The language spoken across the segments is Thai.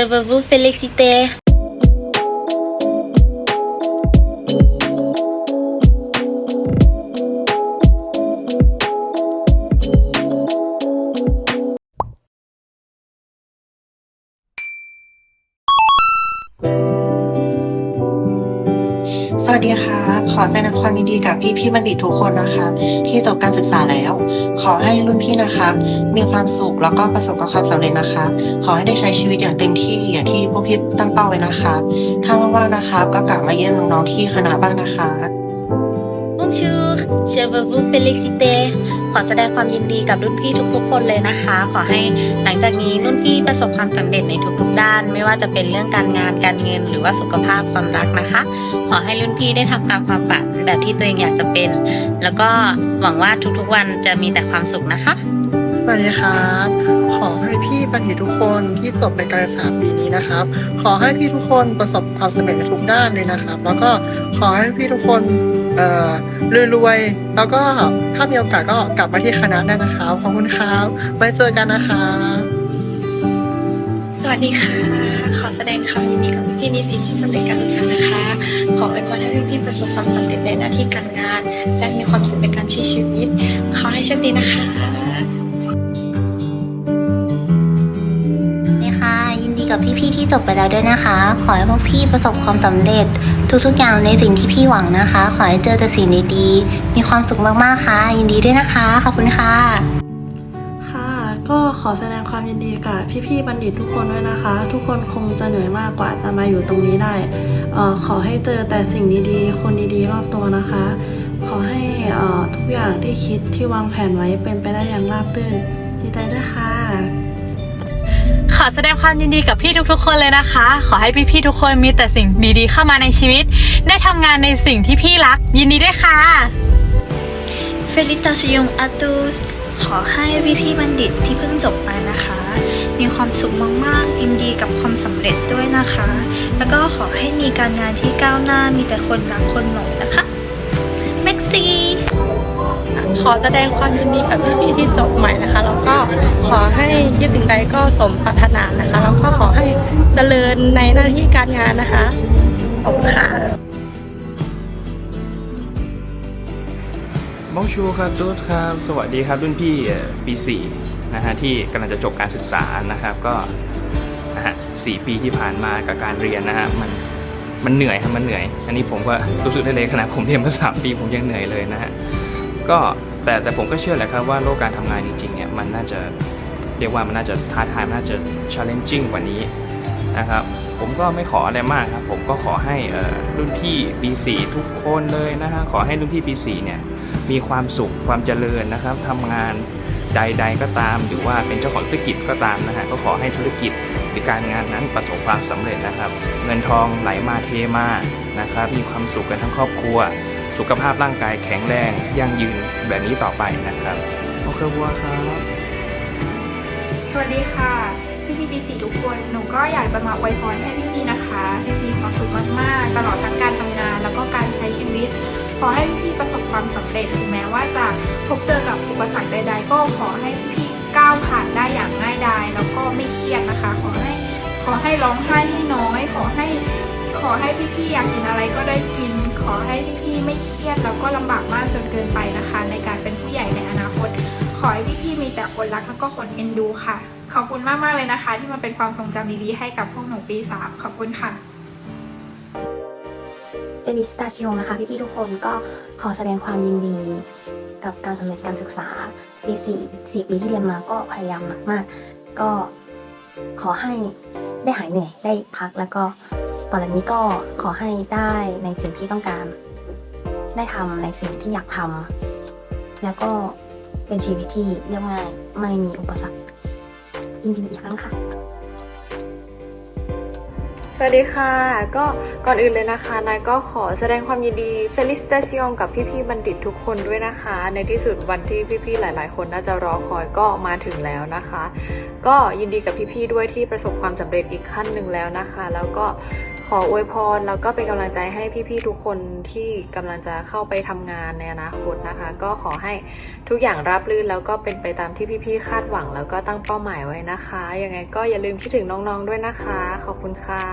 je veux vous féliciter. สวัสดีค่ะ ขอแสดงความยินดีกับพี่พี่บัณฑิตทุกคนนะคะ ที่จบการศึกษาแล้ว ขอให้รุ่นพี่นะคะ มีความสุขแล้วก็ประสบกับความสำเร็จนะคะ ขอให้ได้ใช้ชีวิตอย่างเต็มที่อย่างที่พวกพี่ตั้งเป้าไว้นะคะ ถ้าว่างๆนะคะ ก็กลับมาเยี่ยมน้องๆที่คณะบ้างนะคะ Bonjour je vais vous féliciter ขอแสดงความยินดีกับรุ่นพี่ทุกๆ คนเลยนะคะ ขอให้หลังจากนี้รุ่นพี่ประสบความสำเร็จในทุกๆ ด้าน ไม่ว่าจะเป็นเรื่องการงานการเงิน หรือว่าสุขภาพความรักนะคะ ขอให้รุ่นพี่ได้ทำตามความฝันแบบที่ตัวเองอยากจะเป็น แล้วก็หวังว่าทุกๆวันจะมีแต่ความสุขนะคะสวัสดีครับ อให้พี่บัณฑิตทุกคนที่จบในการศึกษาปีนี้นะครับ ขอให้พี่ทุกคนประสบความสำเร็จในทุกด้านเลยนะครับ แล้วก็ขอให้พี่ทุกคนเอ่อรวยๆแล้วก็ถ้ามีโอกาสก็กลับมาที่คณะได้นะครับขอบคุณครับไว้เจอกันนะครับสวัสดีค่ะ ขอแสดงความยินดีกับพี่นิสิตที่สำเร็จการศึกษานะคะ ขออวยพรให้พี่ๆประสบความสำเร็จในหน้าที่การงาน และมีความสุขในการใช้ชีวิต ขอให้โชคดีนะคะ พี่ๆที่จบไปแล้วด้วยนะคะ ขอให้พวกพี่ประสบความสำเร็จ ทุกๆอย่างในสิ่งที่พี่หวังนะคะ ขอให้เจอแต่สิ่งดีๆมีความสุขมากๆค่ะ ยินดีด้วยนะคะ ขอบคุณค่ะค่ะ ก็ขอแสดงความยินดีกับพี่ๆบัณฑิตทุกคนด้วยนะคะ ทุกคนคงจะเหนื่อยมากกว่าจะมาอยู่ตรงนี้ได้เอ่อขอให้เจอแต่สิ่งดีๆ คนดีๆ รอบตัวนะคะ ขอให้เอ่อทุกอย่างที่คิดที่วางแผนไว้เป็นไปได้อย่างราบรื่นดีใจด้วยค่ะ ขอแสดงความยินดีกับพี่ทุกๆ คนเลยนะคะ ขอให้พี่ๆทุกคนมีแต่สิ่งดีๆ เข้ามาในชีวิต ได้ทำงานในสิ่งที่พี่รัก ยินดีด้วยค่ะ Félicitations à tous ขอให้พี่พี่ๆบัณฑิตที่เพิ่งจบไปนะคะ มีความสุขมากๆยินดีกับความสำเร็จด้วยนะคะ แล้วก็ขอให้มีการงานที่ก้าวหน้ามีแต่คนรักคนหลงนะคะแม็กซี่ ขอแสดงความยินดีกับพี่ๆที่จบใหม่นะคะ แล้วก็ขอให้คิดสิ่งใดก็สมปรารถนานะคะ แล้วก็ขอให้เจริญในหน้าที่การงานนะคะ ขอบคุณค่ะ บองชูครับตูดครับสวัสดีครับรุ่นพี่เอ่อปี4นะฮะที่กำลังจะจบการศึกษานะครับก็นะฮะสี่ปีที่ผ่านมากับการเรียนนะฮะมันมันเหนื่อยครับมันเหนื่อย อันนี้ผมก็รู้สึกได้เลยขนาดผมเรียนมาสามปีผมยังเหนื่อยเลยนะฮะ ก็แต่แต่ผมก็เชื่อแหละครับว่าโลกการทำงานจริงๆเนี่ยมันน่าจะเรียกว่ามันน่าจะท้าทายมันน่าจะ challenging กว่านี้นะครับผมก็ไม่ขออะไรมากครับ ผมก็ขอให้รุ่นพี่ปี4ทุกคนเลยนะฮะขอให้รุ่นพี่ปี4เนี่ยมีความสุขความเจริญนะครับทำงานใด ๆ ก็ตาม หรือว่าเป็นเจ้าของธุรกิจก็ตามนะฮะก็ขอให้ธุรกิจหรือการงานนั้นประสบความสำเร็จนะครับ เงินทองไหลมาเทมานะครับมีความสุขกันทั้งครอบครัว สุขภาพร่างกายแข็งแรงยั่งยืนแบบนี้ต่อไปนะครับโอเคบัวครับ สวัสดีค่ะ พี่พี่ปีสีทุกคน หนูก็อยากจะมาอวยพรให้พี่พี่ๆนะคะ มีความสุขมากๆ ตลอดทั้งการทำงาน แล้วก็การใช้ชีวิต ขอให้พี่พี่ๆประสบความสำเร็จถึงแม้ว่าจะพบเจอกับอุปสรรคใด ๆ ก็ขอให้พี่พี่ๆก้าวผ่านได้อย่างง่ายดายแล้วก็ไม่เครียดนะคะ ขอให้ขอให้ร้องไห้ให้น้อย ขอให้ ขอให้พี่พี่ๆอยากกินอะไรก็ได้กิน ขอให้พี่พี่ๆไม่เครียดแล้วก็ลำบากมากจนเกินไปนะคะ ในการเป็นผู้ใหญ่ในอนาคต ขอให้พี่ๆมีแต่คนรักแล้วก็คนเอ็นดูค่ะ ขอบคุณมากๆเลยนะคะ ที่มาเป็นความทรงจำดีๆให้กับพวกหนูปี3ขอบคุณค่ะเป็นลิสตาชิโงนะคะพี่ๆทุกคนก็ขอแสดงความยินดีกับการสำเร็จการศึกษาปีสี่สี่ปีที่เรียนมาก็พยายามมากก็ขอให้ได้หายเหนื่อยได้พักแล้วก็ ต่อจากนี้ก็ขอให้ได้ในสิ่งที่ต้องการ ได้ทำในสิ่งที่อยากทำแล้วก็เป็นชีวิตที่เรียบง่ายไม่มีอุปสรรคยินดีอีกครั้งค่ะสวัสดีค่ะ ก็ก่อนอื่นเลยนะคะนายก็ขอแสดงความยินดี Felicitation กับพี่ๆบัณฑิตทุกคนด้วยนะคะ ในที่สุดวันที่พี่ๆหลาย ๆ คนน่าจะรอคอยก็มาถึงแล้วนะคะ ก็ยินดีกับพี่ๆด้วยที่ประสบความสำเร็จอีกขั้นหนึ่งแล้วนะคะ แล้วก็ ขขออวยพรแล้วก็เป็นกำลังใจให้พี่ๆทุกคนที่กำลังจะเข้าไปทำงานในอนาคตนะคะ ก็ขอให้ทุกอย่างราบรื่นแล้วก็เป็นไปตามที่พี่ๆคาดหวัง แล้วก็ตั้งเป้าหมายไว้นะคะ ยังไงก็อย่าลืมคิดถึงน้องๆด้วยนะคะ ขอบคุณค่ะ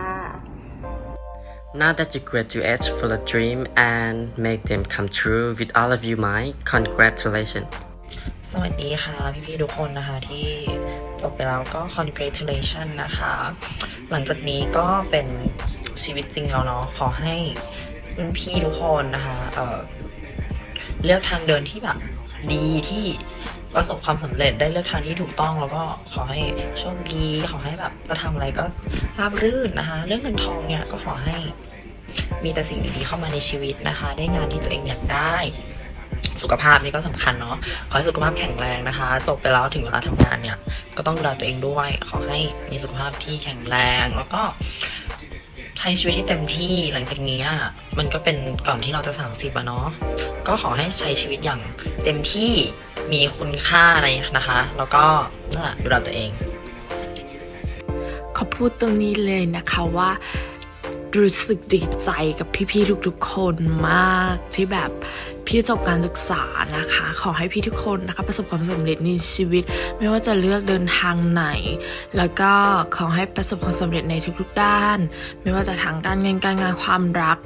Now that you graduate full of dream and make them come true with all of you mine, congratulations. สวัสดีค่ะพี่ๆทุกคนนะคะที่จบไปแล้วก็ congratulation นะคะ หลังจากนี้ก็เป็น ชีวิตจริงแล้วเนาะขอให้รุ่นพี่ทุกคนนะคะเเลือกทางเดินที่แบบดีที่ประสบความสำเร็จได้เลือกทางที่ถูกต้องแล้วก็ขอให้โชคดี ขอให้แบบจะทำอะไรก็ราบรื่นนะคะ เรื่องเงินทองเนี่ยก็ขอให้มีแต่สิ่งดีๆเข้ามาในชีวิตนะคะ ได้งานที่ตัวเองอยากได้ สุขภาพนี่ก็สำคัญเนาะขอให้สุขภาพแข็งแรงนะคะ จบไปแล้วถึงเวลาทำงานเนี่ย ก็ต้องดูแลตัวเองด้วย ขอให้มีสุขภาพที่แข็งแรงแล้วก็ ใช้ชีวิตให้เต็มที่หลังจากนี้มันก็เป็นก่อนที่เราจะสามสิบอะเนาะก็ขอให้ใช้ชีวิตอย่างเต็มที่มีคุณค่าอะไรนะคะ แล้วก็ดูแลตัวเอง ขอพูดตรงนี้เลยนะคะว่า รู้สึกดีใจกับพี่ๆทุกๆคนมากที่แบบพี่จบการศึกษานะคะ ขอให้พี่ทุกคนนะคะ ประสบความสำเร็จในชีวิต ไม่ว่าจะเลือกเดินทางไหน แล้วก็ขอให้ประสบความสำเร็จในทุกๆด้าน ไม่ว่าจะทางการเงินการงานความรัก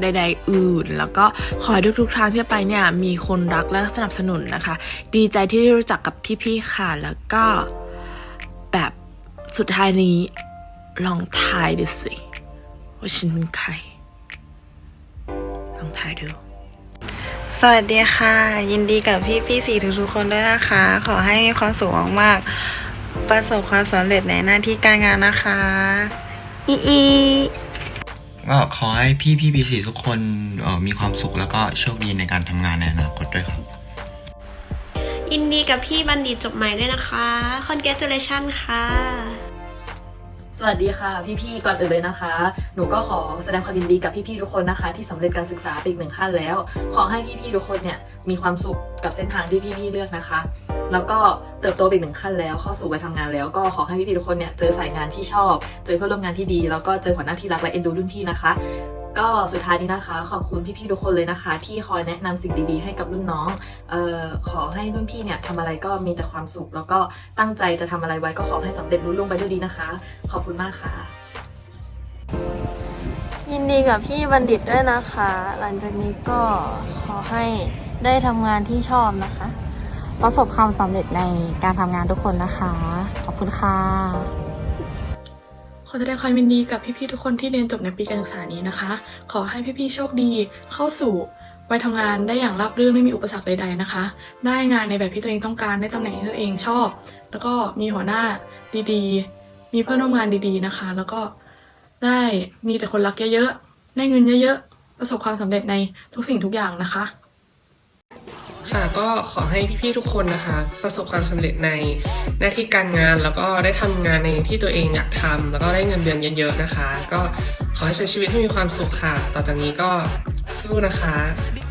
ใดๆอื่น แล้วก็ขอให้ทุกๆทางที่ไปเนี่ยมีคนรักและสนับสนุนนะคะ ดีใจที่ได้รู้จักกับพี่ๆค่ะ แล้วก็แบบสุดท้ายนี้ลองทายดูสิ ว่าฉันเป็นใคร ลองทายดู สวัสดีค่ะ ยินดีกับพี่พี่ๆสี่ทุกๆคนด้วยนะคะ ขอให้มีความสุขมากๆ ประสบความสำเร็จในหน้าที่การงานนะคะ อีอีก็ขอให้พี่พี่พีสีทุกคนเอ่อมีความสุขแล้วก็โชคดีในการทำงานในอนาคตด้วยครับ ยินดีกับพี่บัณฑิตจบใหม่ด้วยนะคะ congratulation ค่ะ สวัสดีค่ะพี่ๆก่อนอื่นเลยนะคะ หนูก็ขอแสดงความยินดีกับพี่ๆทุกคนนะคะ ที่สำเร็จการศึกษาไปอีกหนึ่งขั้นแล้ว ขอให้พี่ๆทุกคนเนี่ยมีความสุขกับเส้นทางที่พี่ๆเลือกนะคะ แล้วก็เติบโตไปอีกหนึ่งขั้นแล้ว เข้าสู่วัยทำงานแล้วก็ขอให้พี่ๆทุกคนเนี่ยเจอสายงานที่ชอบ เจอเพื่อนร่วมงานที่ดี แล้วก็เจอหัวหน้าที่รักและเอ็นดูรุ่นพี่นะคะ ก็สุดท้ายนี้นะคะ ขอบคุณพี่ๆทุกคนเลยนะคะ ที่คอยแนะนำสิ่งดีๆให้กับรุ่นน้องเอ่อขอให้รุ่นพี่เนี่ยทำอะไรก็มีแต่ความสุข แล้วก็ตั้งใจจะทำอะไรไว้ก็ขอให้สำเร็จรุ่ล่วงไปด้วยดีนะคะ ขอบคุณมากค่ะ ยินดีกับพี่บัณฑิตด้วยนะคะ หลังจากนี้ก็ขอให้ได้ทำงานที่ชอบนะคะ ประสบความสำเร็จในการทำงานทุกคนนะคะ ขอบคุณค่ะ อแสดงความยินดีกับพี่ๆทุกคนที่เรียนจบในปีการศึกษานี้นะคะ ขอให้พี่ๆโชคดีเข้าสู่วัยทำงานได้อย่างราบรื่นไม่มีอุปสรรคใด ๆนะคะ ได้งานในแบบที่ตัวเองต้องการได้ตำแหน่งที่ตัวเองชอบ แล้วก็มีหัวหน้าดีๆ มีเพื่อนร่วมงานดีๆนะคะ แล้วก็ได้มีแต่คนรักเยอะๆได้เงินเยอะๆประสบความสำเร็จในทุกสิ่งทุกอย่างนะคะ ค่ะก็ขอให้พี่ๆทุกคนนะคะ ประสบความสำเร็จในหน้าที่การงานแล้วก็ได้ทำงานในที่ตัวเองอยากทำแล้วก็ได้เงินเดือนเยอะๆนะคะ ก็ขอให้ใช้ชีวิตให้มีความสุขค่ะ ต่อจากนี้ก็สู้นะคะ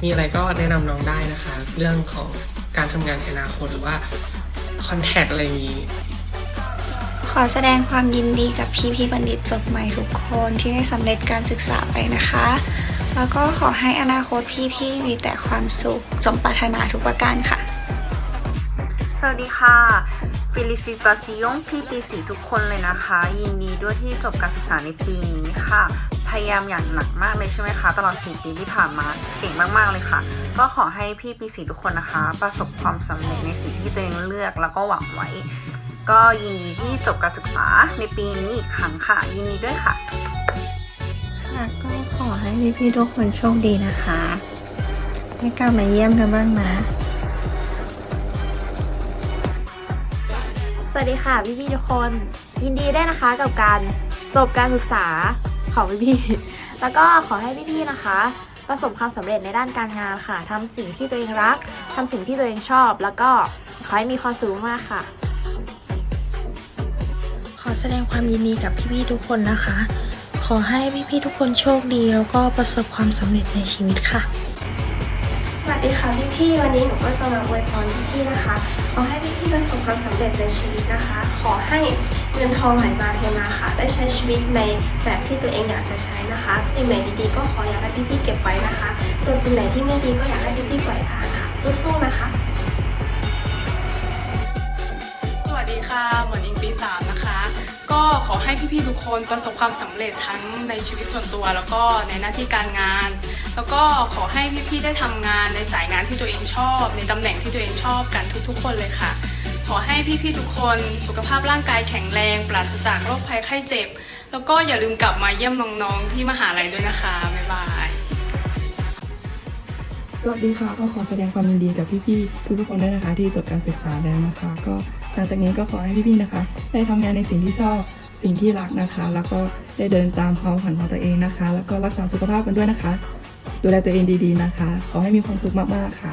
มีอะไรก็แนะนำน้องได้นะคะ เรื่องของการทำงานในอนาคตหรือว่าคอนแทคอะไรอย่างนี้ขอแสดงความยินดีกับพี่พี่ๆบัณฑิตจบใหม่ทุกคนที่ได้สำเร็จการศึกษาไปนะคะ แล้วก็ขอให้อนาคตพี่พี่ๆมีแต่ความสุขสมปรารถนาทุกประการค่ะ สวัสดีค่ะ Felicitación พี่ปีสีทุกคนเลยนะคะ ยินดีด้วยที่จบการศึกษาในปีนี้ค่ะ พยายามอย่างหนักมากเลยใช่ไหมคะ ตลอด 4 ปีที่ผ่านมาเก่งมากๆเลยค่ะ ก็ขอให้พี่ปีสีทุกคนนะคะ ประสบความสำเร็จในสิ่งที่ตัวเองเลือกแล้วก็หวังไว้ ก็ยินดีที่จบการศึกษาในปีนี้อีกครั้งค่ะ ยินดีด้วยค่ะ ค่ะก็ขอให้พี่พี่ๆทุกคนโชคดีนะคะให้กลับมาเยี่ยมกันบ้างนะ สวัสดีค่ะพี่พี่ๆทุกคน ยินดีได้วยนะคะกับการจบการศึกษาของพี่พี่ๆแล้วก็ขอให้พี่พี่ๆนะคะ ประสบความสำเร็จในด้านการงานค่ะทำสิ่งที่ตัวเองรักทำสิ่งที่ตัวเองชอบ แล้วก็ขอให้มีความสุขมากค่ะ ขอแสดงความยินดีกับพี่ๆทุกคนนะคะ ขอให้พี่ๆทุกคนโชคดี แล้วก็ประสบความสำเร็จในชีวิตค่ะ สวัวัสดีค่ะพี่พี่ๆวันนี้หนูก็จะมาอวยพรพี่พี่ๆนะคะ ขอให้พี่พี่ๆประสบความสำเร็จในชีวิตนะคะ ขอให้เงินทองไหลมาเทมาค่ะ ได้ใช้ชีวิตในแบบที่ตัวเองอยากจะใช้นะคะ สิ่งไหนดีๆก็ขออยากให้พี่พี่ๆเก็บไว้นะคะ ส่วนสิ่งไหนที่ไม่ดีก็อยากให้พี่พี่ๆปล่อยผ่านค่ะสู้ๆนะคะ สวัสดีค่ะหมอนอิง ขอให้พี่ๆทุกคนประสบความสำเร็จทั้งในชีวิตส่วนตัว แล้วก็ในหน้าที่การงาน แล้วก็ขอให้พี่ๆได้ทำงานในสายงานที่ตัวเองชอบ ในตำแหน่งที่ตัวเองชอบกันทุกๆ คนเลยค่ะ ขอให้พี่ๆทุกคนสุขภาพร่างกายแข็งแรงปราศจากโรคภัยไข้เจ็บ แล้วก็อย่าลืมกลับมาเยี่ยมน้องๆที่มหาลัยด้วยนะคะบ๊ายบายสวัสดีค่ะก็ขอแสดงความยินดีกับพี่ๆทุกๆคนด้วยนะคะ ที่จบการศึกษาแล้วนะคะ ก็หลังจากนี้ก็ขอให้พี่ๆนะคะ ได้ทำงานในสิ่งที่ชอบ สิ่งที่รักนะคะ แล้วก็ได้เดินตามความฝันของตัวเองนะคะ แล้วก็รักษาสุขภาพกันด้วยนะคะ ดูแลตัวเองดีๆนะคะ ขอให้มีความสุขมากๆค่ะ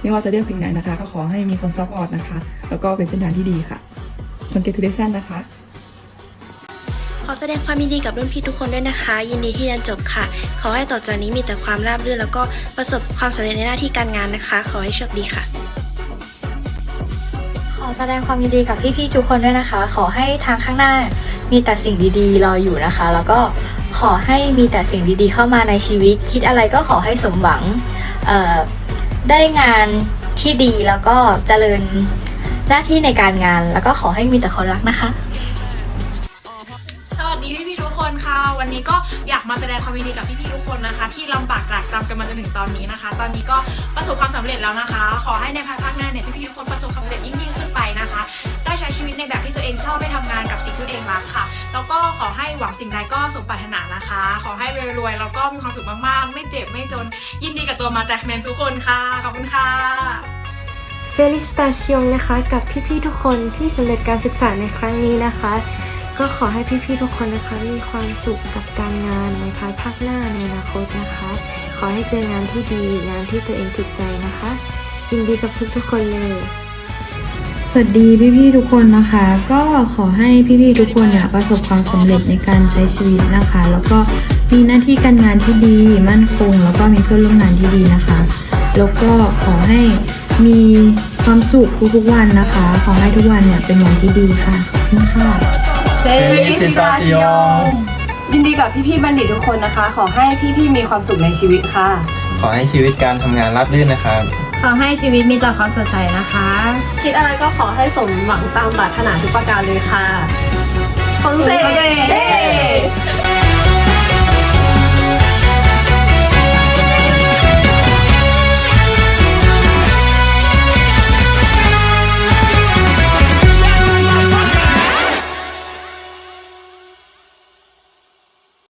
ไม่ว่าจะเลือกสิ่งไหนนะคะ ก็ขอให้มีคนซัพพอร์ตนะคะ แล้วก็เป็นเส้นทางที่ดีค่ะ congratulation นะคะ ขอแสดงความยินดีกับรุ่นพี่ทุกคนด้วยนะคะ ยินดีที่เรียนจบค่ะ ขอให้ต่อจากนี้มีแต่ความราบรื่นแล้วก็ประสบความสำเร็จในหน้าที่การงานนะคะ ขอให้โชคดีค่ะ ขอแสดงความยินดีกับพี่ๆทุกคนด้วยนะคะ ขอให้ทางข้างหน้า มีแต่สิ่งดีๆรออยู่นะคะ แล้วก็ขอให้มีแต่สิ่งดีๆเข้ามาในชีวิต คิดอะไรก็ขอให้สมหวังได้งานที่ดีแล้วก็เจริญหน้าที่ในการงาน แล้วก็ขอให้มีแต่คนรักนะคะ ค่ะ วันนี้ก็อยากมาแสดงความยินดีกับพี่ๆทุกคนนะคะ ที่ลำบากตรากตรำกันมาจนถึงตอนนี้นะคะ ตอนนี้ก็ประสบความสำเร็จแล้วนะคะ ขอให้ในภายภาคหน้าเนี่ยพี่ๆทุกคนประสบความสำเร็จยิ่งๆขึ้นไปนะคะ ได้ใช้ชีวิตในแบบที่ตัวเองชอบได้ทำงานกับสิ่งที่ตัวเองรักค่ะ แล้วก็ขอให้หวังสิ่งใดก็สมปรารถนานะคะ ขอให้รวยๆแล้วก็มีความสุขมากๆ ไม่เจ็บไม่จนยินดีกับตัวมาแตกแมนทุกคนค่ะขอบคุณค่ะเฟลิสตาชิองนะคะ กับพี่ๆทุกคนที่สำเร็จการศึกษาในครั้งนี้นะคะ ก็ขอให้พี่ๆทุกคนนะคะมีความสุขกับการงานในภายภาคหน้าในอนาคตนะคะ ขอให้เจองานที่ดีงานที่ตัวเองถูกใจนะคะยินดีกับทุกๆคนเลยสวัสดีพี่ๆทุกคนนะคะ ก็ขอให้พี่ๆทุกคนเนี่ยประสบความสำเร็จในการใช้ชีวิตนะคะ แล้วก็มีหน้าที่การงานที่ดีมั่นคง แล้วก็มีเพื่อนร่วมงานที่ดีนะคะ แล้วก็ขอให้มีความสุขทุกๆวันนะคะ ขอให้ทุกวันเนี่ยเป็นวันที่ดีค่ะขอบคุณค่ะ Felicitación ยินดีกับพี่ๆบัณฑิตทุกคนนะคะ ขอให้พี่ๆมีความสุขในชีวิตค่ะ ขอให้ชีวิตการทำงานราบรื่นนะครับ ขอให้ชีวิตมีแต่ความสดใสนะคะ คิดอะไรก็ขอให้สมหวังตามปรารถนาทุกประการเลยค่ะคงเซ่